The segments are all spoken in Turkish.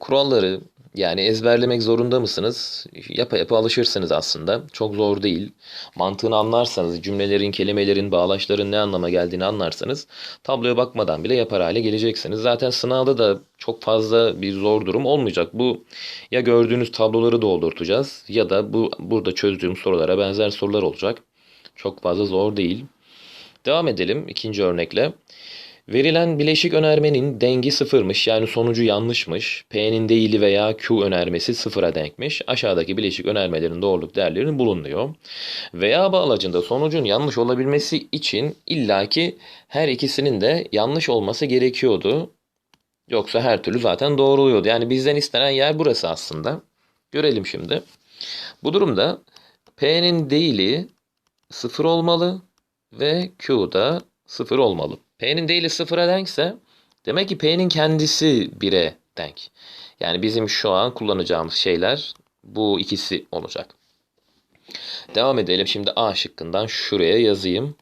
Kuralları yani ezberlemek zorunda mısınız? Yapa yapa alışırsınız aslında. Çok zor değil. Mantığını anlarsanız, cümlelerin, kelimelerin, bağlaçların ne anlama geldiğini anlarsanız tabloya bakmadan bile yapar hale geleceksiniz. Zaten sınavda da çok fazla bir zor durum olmayacak. Bu ya gördüğünüz tabloları doldurtacağız ya da bu burada çözdüğüm sorulara benzer sorular olacak. Çok fazla zor değil. Devam edelim ikinci örnekle. Verilen bileşik önermenin dengi sıfırmış yani sonucu yanlışmış. P'nin değili veya Q önermesi sıfıra denkmiş. Aşağıdaki bileşik önermelerin doğruluk değerlerini bulunuyor. Veya bağlacında sonucun yanlış olabilmesi için illaki her ikisinin de yanlış olması gerekiyordu. Yoksa her türlü zaten doğru oluyordu. Yani bizden istenen yer burası aslında. Görelim şimdi. Bu durumda P'nin değili sıfır olmalı ve Q da sıfır olmalı. P'nin değili sıfıra denkse demek ki P'nin kendisi 1'e denk. Yani bizim şu an kullanacağımız şeyler bu ikisi olacak. Devam edelim. Şimdi A şıkkından şuraya yazayım.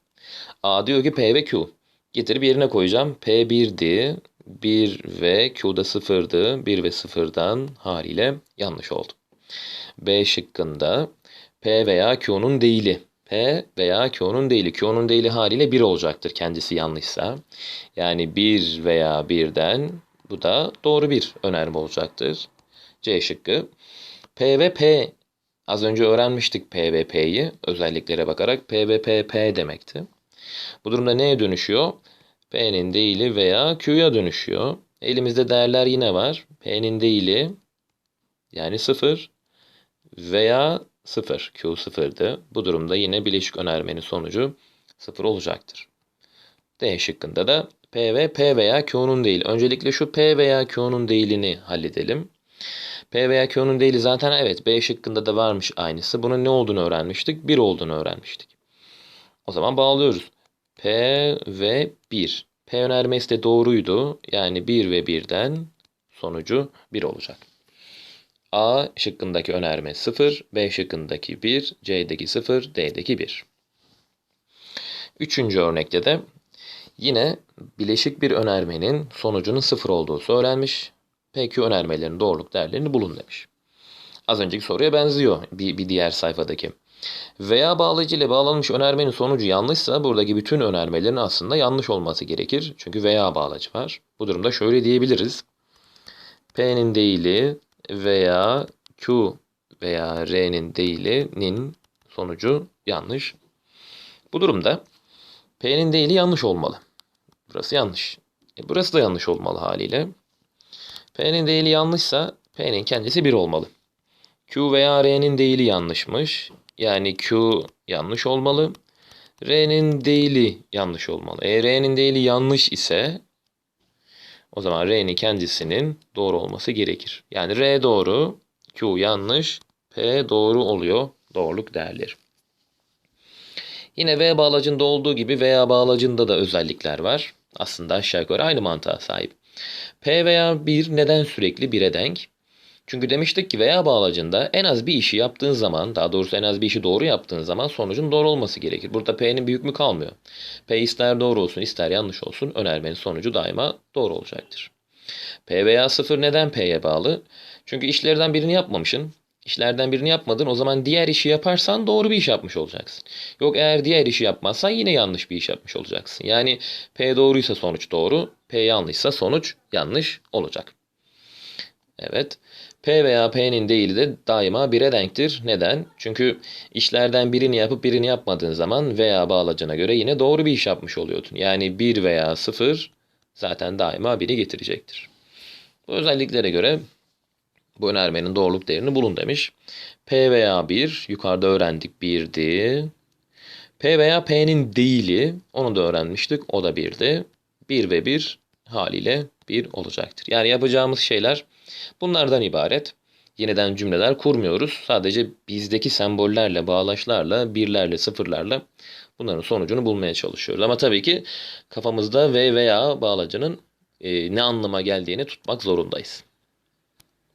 A diyor ki P ve Q. Getirip yerine koyacağım. P 1'di. 1 ve Q'da 0'dı. 1 ve 0'dan haliyle yanlış oldu. B şıkkında P veya Q'nun değili. P veya Q'nun değili. Q'nun değili haliyle 1 olacaktır kendisi yanlışsa. Yani 1 veya 1'den bu da doğru bir önerme olacaktır. C şıkkı. P ve P az önce öğrenmiştik P ve P'yi özelliklere bakarak. P ve P P demekti. Bu durumda neye dönüşüyor? P'nin değili veya Q'ya dönüşüyor. Elimizde değerler yine var. P'nin değili yani 0 veya 0. Q 0'dı. Bu durumda yine bileşik önermenin sonucu 0 olacaktır. D şıkkında da P ve P veya Q'nun değil. Öncelikle şu P veya Q'nun değilini halledelim. P veya Q'nun değili zaten evet B şıkkında da varmış aynısı. Bunun ne olduğunu öğrenmiştik? 1 olduğunu öğrenmiştik. O zaman bağlıyoruz. P ve 1. P önermesi de doğruydu. Yani 1 ve 1'den sonucu 1 olacak. A şıkkındaki önerme 0, B şıkkındaki 1, C'deki 0, D'deki 1. Üçüncü örnekte de yine bileşik bir önermenin sonucunun 0 olduğu söylenmiş. PQ önermelerinin doğruluk değerlerini bulun demiş. Az önceki soruya benziyor bir, bir diğer sayfadaki. Veya bağlayıcı ile bağlanmış önermenin sonucu yanlışsa buradaki bütün önermelerin aslında yanlış olması gerekir. Çünkü veya bağlacı var. Bu durumda şöyle diyebiliriz. P'nin değili veya Q veya R'nin değilinin sonucu yanlış. Bu durumda P'nin değili yanlış olmalı. Burası yanlış. E burası da yanlış olmalı haliyle. P'nin değili yanlışsa P'nin kendisi 1 olmalı. Q veya R'nin değili yanlışmış. Yani Q yanlış olmalı. R'nin değili yanlış olmalı. Eğer R'nin değili yanlış ise o zaman R'nin kendisinin doğru olması gerekir. Yani R doğru, Q yanlış, P doğru oluyor doğruluk değerleri. Yine V bağlacında olduğu gibi veya bağlacında da özellikler var. Aslında aşağı yukarı aynı mantığa sahip. P veya 1 neden sürekli 1'e denk? Çünkü demiştik ki veya bağlacında en az bir işi yaptığın zaman, daha doğrusu en az bir işi doğru yaptığın zaman sonucun doğru olması gerekir. Burada P'nin bir hükmü kalmıyor. P ister doğru olsun ister yanlış olsun önermenin sonucu daima doğru olacaktır. P veya 0 neden P'ye bağlı? Çünkü işlerden birini yapmamışsın. İşlerden birini yapmadın o zaman diğer işi yaparsan doğru bir iş yapmış olacaksın. Yok eğer diğer işi yapmazsan yine yanlış bir iş yapmış olacaksın. Yani P doğruysa sonuç doğru, P yanlışsa sonuç yanlış olacak. Evet. P veya P'nin değili de daima 1'e denktir. Neden? Çünkü işlerden birini yapıp birini yapmadığın zaman veya bağlacına göre yine doğru bir iş yapmış oluyordun. Yani 1 veya 0 zaten daima 1'i getirecektir. Bu özelliklere göre bu önermenin doğruluk değerini bulun demiş. P veya 1 yukarıda öğrendik 1'di. P veya P'nin değili onu da öğrenmiştik. O da 1'di. 1 ve 1 haliyle 1 olacaktır. Yani yapacağımız şeyler bunlardan ibaret. Yeniden cümleler kurmuyoruz. Sadece bizdeki sembollerle, bağlaçlarla, birlerle, sıfırlarla bunların sonucunu bulmaya çalışıyoruz. Ama tabii ki kafamızda ve veya bağlacının e, ne anlama geldiğini tutmak zorundayız.